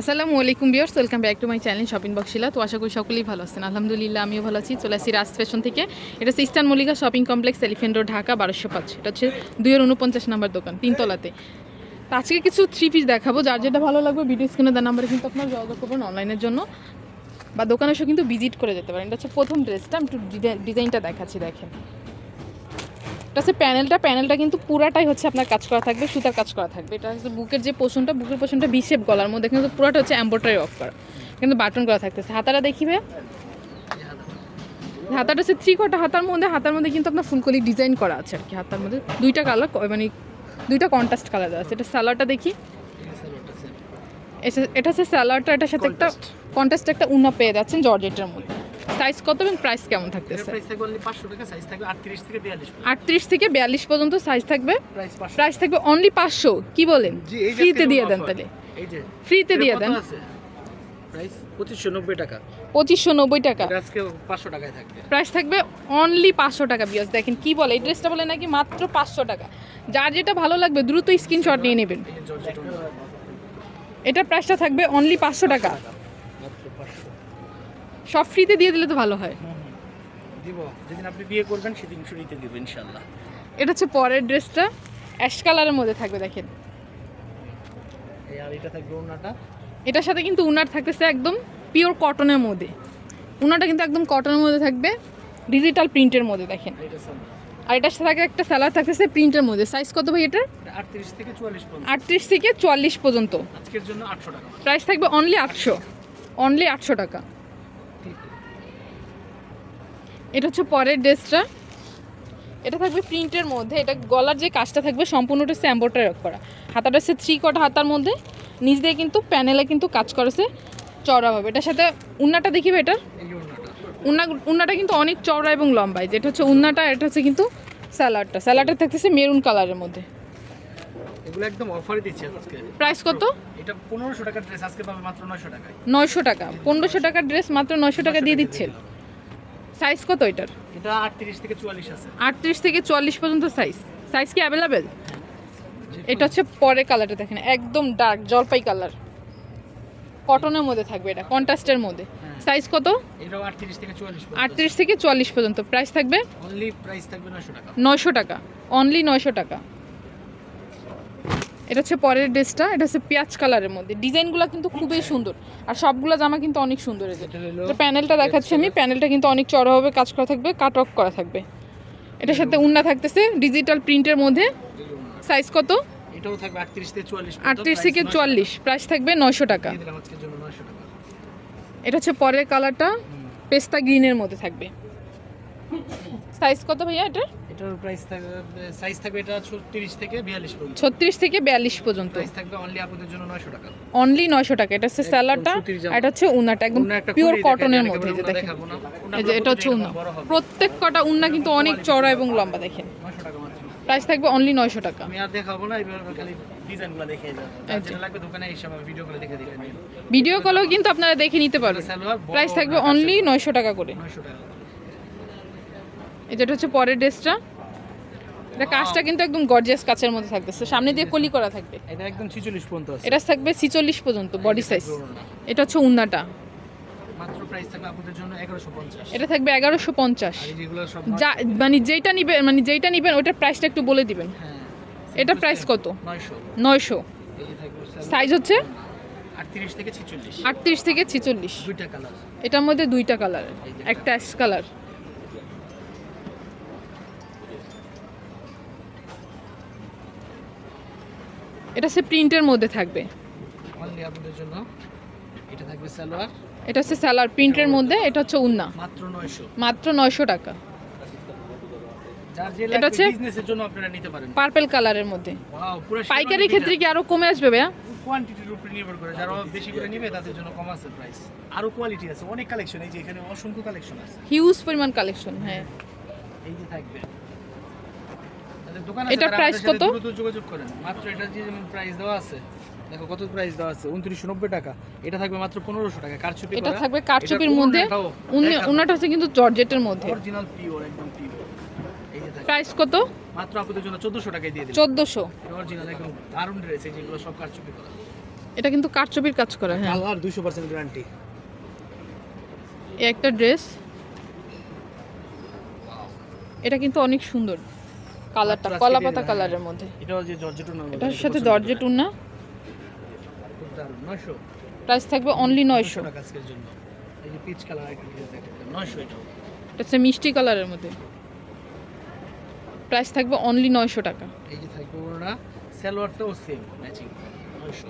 আসসালামু আলাইকুম viewers welcome back to my channel shopping বক্সিলা তো আশা করি সকলেই ভালো আছেন। আলহামদুলিল্লাহ, আমিও ভালো আছি। চলে আসি রাজ ফ্যাশন থেকে। এটা হচ্ছে Eastern Mallika shopping complex, Elephant Road, Dhaka, বারোশো পাঁচ। এটা হচ্ছে দুইয়ের উনপঞ্চাশ নাম্বার দোকান, তিনতলাতে। তো আজকে কিছু থ্রি পিস দেখাবো। যার যেটা ভালো লাগবে ভিডিও স্ক্রিনে দেওয়ার নাম্বারে কিন্তু আপনারা যোগাযোগ করবেন অনলাইনের জন্য। বা দোকানে এসে কিন্তু ভিজিট করে যেতে পারেন। এটা হচ্ছে প্রথম ড্রেসটা আমি একটু ডিজাইনটা দেখাচ্ছি, দেখেন। এটা হচ্ছে প্যানেলটা প্যানেলটা কিন্তু পুরাটাই হচ্ছে আপনার কাজ করা থাকবে সুতার কাজ করা থাকবে। এটা হচ্ছে বুকের যে পোষণটা বুকের পোষণটা বিশেপ গলার মধ্যে কিন্তু পুরাটা হচ্ছে এম্ব্রয়ডারি অফ করা। কিন্তু বাটন করা থাকতেছে। হাতাটা দেখিবে হাতাটা হচ্ছে থ্রি কোটা হাতার মধ্যে হাতার মধ্যে কিন্তু আপনার ফুলকলি ডিজাইন করা আছে আর কি হাতার মধ্যে দুইটা কালার মানে দুইটা কন্ট্রাস্ট কালার আছে। এটা সালোয়ারটা দেখি। এটা- এটা হচ্ছে সালোয়ারটা এটার সাথে একটা কন্ট্রাস্ট একটা উন্না পেয়ে যাচ্ছেন জর্জেটের মধ্যে। সাইজ কত এবং প্রাইস কেমন থাকতেছে? প্রাইস থাকবে only 500 টাকা সাইজ থাকবে 38 থেকে 42 পর্যন্ত। আটত্রিশ থেকে বিয়াল্লিশ পর্যন্ত সাইজ থাকবে? প্রাইস থাকবে অনলি পাঁচশো কি বলেন? ফ্রিতে দিয়ে দেন তাহলে। ফ্রিতে দিয়ে দেন। প্রাইস 2590 টাকা। পঁচিশশো নব্বই টাকা। এটা আজকে 500 টাকায় থাকবে। অনলি পাঁচশো টাকা বিয়াস দেখেন কি বলে এই ড্রেসটা বলে নাকি মাত্র পাঁচশো টাকা। যার যেটা ভালো লাগবে দ্রুত স্ক্রিনশট নিয়ে নেবেন। এটা প্রাইসটা থাকবে অনলি পাঁচশো টাকা। মাত্র 500 সব ফ্রিতে দিয়ে দিলে তো ভালো হয়। দিব। যেদিন আপনি বিয়ে করবেন সেদিন ফ্রিতে দিব ইনশাআল্লাহ। এটা হচ্ছে পরের ড্রেসটা। অ্যাশ কালারের মধ্যে থাকবে দেখেন। এই আর এটা থাকবে ওনাটা এটার সাথে কিন্তু উনার থাকতেছে একদম পিওর কটনের মধ্যে। উনাটা কিন্তু একদম কটনের মধ্যে থাকবে ডিজিটাল প্রিন্টের মধ্যে দেখেন। আর এটার সাথে একটা স্যালাড থাকতেছে প্রিন্টের মধ্যে। সাইজ কত ভাই এটার? এটা 38 থেকে 44 আটত্রিশ থেকে চুয়াল্লিশ পর্যন্ত। আজকের জন্য 800 টাকা। প্রাইস থাকবে অনলি আটশো। অনলি আটশো টাকা। এটা হচ্ছে পরের ড্রেসটা। এটা থাকবে প্রিন্টের মধ্যে এটা গলার যে কাজটা থাকবে সম্পূর্ণটা স্যাম্বোটা করা। হাতাটা হচ্ছে থ্রি কটা হাতার মধ্যে নিচ দিয়ে কিন্তু প্যানেলে কিন্তু কাজ করেছে চড়াভাবে এটার সাথে উন্নাটা দেখিবে এটার উন্না উন্নাটা কিন্তু অনেক চওড়া এবং লম্বাই যেটা হচ্ছে উন্নাটা এটা হচ্ছে কিন্তু স্যালাডটা স্যালাডটা থাকতেছে মেরুন কালারের মধ্যে। এগুলো একদম অফারে দিচ্ছে আজকে। প্রাইস কত? এটা 1500 টাকার ড্রেস আজকে পাবে মাত্র 900 টাকায়। নয়শো টাকা পনেরোশো টাকার ড্রেস মাত্র নয়শো টাকা দিয়ে দিচ্ছে। সাইজ কত এটার? এটা 38 থেকে 44 আছে। আটত্রিশ থেকে চুয়াল্লিশ পর্যন্ত সাইজ সাইজ কি অ্যাভেলেবেল এটা হচ্ছে পরের কালারটা দেখেন একদম ডার্ক জলপাই কালার কটনের মধ্যে থাকবে এটা কন্ট্রাস্টের মধ্যে। হ্যাঁ। সাইজ কত? এটাও 38 থেকে 44 আটত্রিশ থেকে চুয়াল্লিশ পর্যন্ত। প্রাইস থাকবে? অনলি প্রাইস থাকবে 900 টাকা। নয়শো টাকা। অনলি নয়শো টাকা। এটা হচ্ছে পরের ড্রেসটা এটা হচ্ছে পেঁয়াজ কালারের মধ্যে। ডিজাইনগুলো কিন্তু খুবই সুন্দর। আর সবগুলো জামা কিন্তু অনেক সুন্দর এটা প্যানেলটা দেখাচ্ছি আমি। প্যানেলটা কিন্তু অনেক চড়াভাবে কাজ করা থাকবে কাট অফ করা থাকবে। এটার সাথে উন্না থাকতেছে ডিজিটাল প্রিন্টের মধ্যে। সাইজ কত? এটাও থাকবে 38 থেকে 44 আটত্রিশ থেকে চুয়াল্লিশ প্রাইস থাকবে নয়শো টাকা। দিয়ে দিলাম আজকের জন্য 900 টাকা। এটা হচ্ছে পরের কালারটা পেস্তা গ্রিনের মধ্যে থাকবে। সাইজ কত ভাইয়া এটা এটার প্রাইস থাকবে সাইজ থাকবে এটা 36 থেকে 42 পর্যন্ত। ছত্রিশ থেকে বিয়াল্লিশ পর্যন্ত। প্রাইস থাকবে অনলি আপনাদের জন্য 900 টাকা। অনলি নয়শো টাকা। এটা হচ্ছে স্যালাডটা এটা হচ্ছে উন্নাটা একদম পিওর কটনের মধ্যে যে দেখেন। এই যে এটা হচ্ছে হবে। প্রত্যেক কটা উন্না কিন্তু অনেক চড়া এবং লম্বা দেখেন। 900 টাকা মাত্র। প্রাইস থাকবে অনলি নয়শো টাকা। আমি আর দেখাবো না এবার খালি ডিজাইনগুলো দেখিয়ে যাব। যেটা লাগবে দোকানে এসে আমি ভিডিও করে দেখে দিবেন ভিডিও কলেও কিন্তু আপনারা দেখে নিতে পারবেন। প্রাইস থাকবে অনলি নয়শো টাকা করে। 900 টাকা। এই যেটা হচ্ছে পরের ড্রেসটা। এটা কাজটা কিন্তু একদম গর্জিয়াস কাচের মধ্যে থাকতেছে। সামনে দিয়ে কলি করা থাকবে। এটা একদম 46 পর্যন্ত আছে। এটা থাকবে ছিচল্লিশ পর্যন্ত বডি সাইজ এটা হচ্ছে উন্নাটা। মাত্র প্রাইস থাকবে আপনাদের জন্য 1150 এটা থাকবে এগারোশো পঞ্চাশ। আর এই যেগুলো সব যা মানে যেইটা নিবেন মানে যেইটা নিবেন ওটার প্রাইসটা একটু বলে দিবেন। হ্যাঁ। এটা প্রাইস কত? 900 নয়শো। এই যে থাকবে সাইজ হচ্ছে? 38 থেকে 46 আটত্রিশ থেকে ছিচল্লিশ। দুইটা কালার এটার মধ্যে দুইটা কালার একটা অ্যাশ কালার এটা হচ্ছে প্রিন্টের মধ্যে থাকবে। অনলি আপনাদের জন্য। এটা থাকবে সালোয়ার। এটা হচ্ছে স্যালার প্রিন্টের মধ্যে এটা হচ্ছে উন্না। মাত্র 900 মাত্র নয়শো টাকা। এটা হচ্ছে- বিজনেসের জন্য আপনারা নিতে পারেন। পার্পেল কালারের মধ্যে। ওয়াও পুরো পাইকারি ক্ষেত্রে কি আরও কমে আসবে ভাইয়া? কোয়ান্টিটির উপরে নির্ভর করে। যারা বেশি করে নিবে তাদের জন্য কম আছে প্রাইস আরও কোয়ালিটি আছে অনেক কালেকশন এই যে এখানে অসংখ্য কালেকশন আছে। হিউজ পরিমাণ কালেকশন হ্যাঁ। এই যে থাকবে। এটার price কত? যোগাযোগ করেন। মাত্র এটা যে যেমন প্রাইস দেওয়া আছে দেখো কত প্রাইস দেওয়া আছে উনত্রিশশো নব্বই টাকা। এটা থাকবে মাত্র পনেরোশো টাকা কারচুপি এটা থাকবে কারচুপির মধ্যে উন্নাটা হচ্ছে কিন্তু জর্জেটের মধ্যে। অরিজিনাল পিওর একদম পিওর প্রাইস কত? মাত্র আপনাদের জন্য চোদ্দশো টাকায় দিয়ে দিলাম। চোদ্দোশো। অরিজিনাল একদম দারুণ ড্রেস এই যেগুলো সব কারচুপি করা। এটা কিন্তু কারচুপির কাজ করা। হ্যাঁ দুশো পার্সেন্ট গ্যারান্টি এই একটা ড্রেস এটা কিন্তু অনেক সুন্দর। কালারটা মাত্র কলা পাতা কালারের মধ্যে। এটাও যে জর্জেট এটার সাথে জর্জেট উন্না খুব দারুণ নয়শো। প্রাইস থাকবে অনলি নয়শো এটা হচ্ছে মিষ্টি কালারের মধ্যে। প্রাইস থাকবে অনলি নয়শো টাকা। এই যে থাকবে ওরা সালোয়ারটাও সেম ম্যাচিং নয়শো।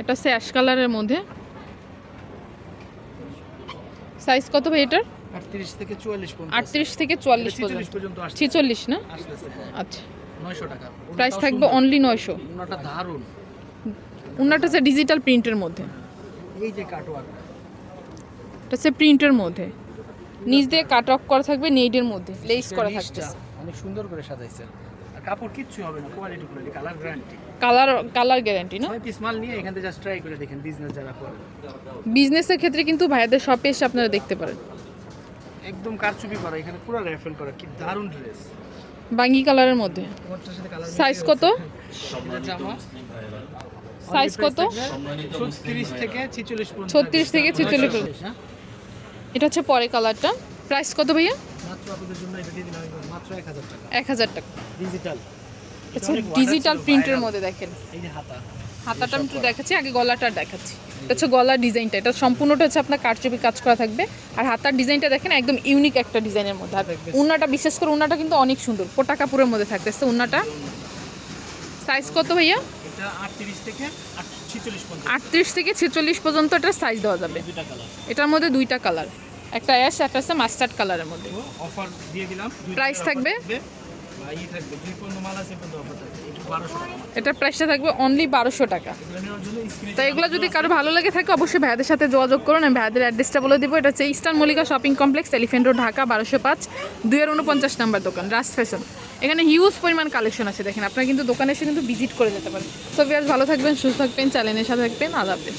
এটা হচ্ছে অ্যাশ কালারের মধ্যে। সাইজ কত ভাই এটার? আটত্রিশ থেকে চুয়াল্লিশ পর্যন্ত থেকে না? আচ্ছা। টাকা। প্রাইস থাকবে অনলি নয়শো। ওনাটা দারুণ। উন্নাটা হচ্ছে ডিজিটাল প্রিন্টের মধ্যে। এই যে কাটওয়ার্ক এটা হচ্ছে প্রিন্টের মধ্যে। নিচ দিয়ে কাট অফ করা থাকবে নেইডের মধ্যে। লেস করা থাকবে অনেক সুন্দর করে সাজাইছে। কাপড় কিচ্ছু হবে না quality quality colour guarantee colour colour guarantee না? ছয় পিস মাল নিয়ে এখান থেকে জাস্ট ট্রাই করে দেখেন বিজনেস যারা করে। বিজনেসের ক্ষেত্রে কিন্তু ভাইয়াদের শপে এসে আপনারা দেখতে পারেন। একদম কারচুপি করা এখানে পুরো র্যাফেল করা কি দারুণ ড্রেস বাঙ্গি কালারের মধ্যে। তোমারটার সাথে কালার সাইজ কত? জামা সাইজ কত? ছত্রিশ থেকে ছিচল্লিশ পর্যন্ত 36 থেকে 46 পর্যন্ত। হ্যাঁ? এটা হচ্ছে পরে কালারটা। প্রাইস কত ভাইয়া? মাত্র আপনাদের জন্য এটা দিয়ে দিলাম মাত্র এক হাজার টাকা। এক হাজার টাকা। ডিজিটাল আচ্ছা ডিজিটাল প্রিন্টের মধ্যে দেখেন। এই যে হাতা। হাতাটা আমি একটু দেখাচ্ছি আগে গলাটা দেখাচ্ছি। এটা হচ্ছে গলার ডিজাইনটা। এটা সম্পূর্ণটা হচ্ছে আপনার কারচুপি কাজ করা থাকবে। আর হাতার ডিজাইনটা দেখেন একদম ইউনিক একটা ডিজাইনের মধ্যে। আর উন্নাটা বিশেষ করে উন্নাটা কিন্তু অনেক সুন্দর। পোটা কাপড়ের মধ্যে থাকতেছে উন্নাটা সাইজ কত ভাইয়া? আটত্রিশ থেকে ছিচল্লিশ পর্যন্ত। এটার সাইজ দেওয়া যাবে। এটার মধ্যে দুইটা কালার একটা অ্যাশ একটা আছে মাস্টার্ড কালারের মধ্যে। অফার দিয়ে দিলাম। দুই থাকবে? থাকবে। এটার প্রাইসটা থাকবে অনলি বারোশো টাকা। তো এগুলো যদি কারও ভালো লাগে থাকে, অবশ্যই ভাইয়াদের সাথে যোগাযোগ করুন। আমি ভাইয়াদের অ্যাড্রেসটা বলে দিব। এটা হচ্ছে Eastern Mallika shopping complex Elephant Road Dhaka বারোশো পাঁচ, দুইয়ের উনপঞ্চাশ নাম্বার দোকান রাস ফ্যাশন এখানে হিউজ পরিমাণ কালেকশন আছে, দেখেন। আপনারা কিন্তু দোকানে এসে কিন্তু ভিজিট করে যেতে পারেন। সো ভালো থাকবেন, সুস্থ থাকবেন চ্যানেলের সাথে থাকবেন। হাফেজ।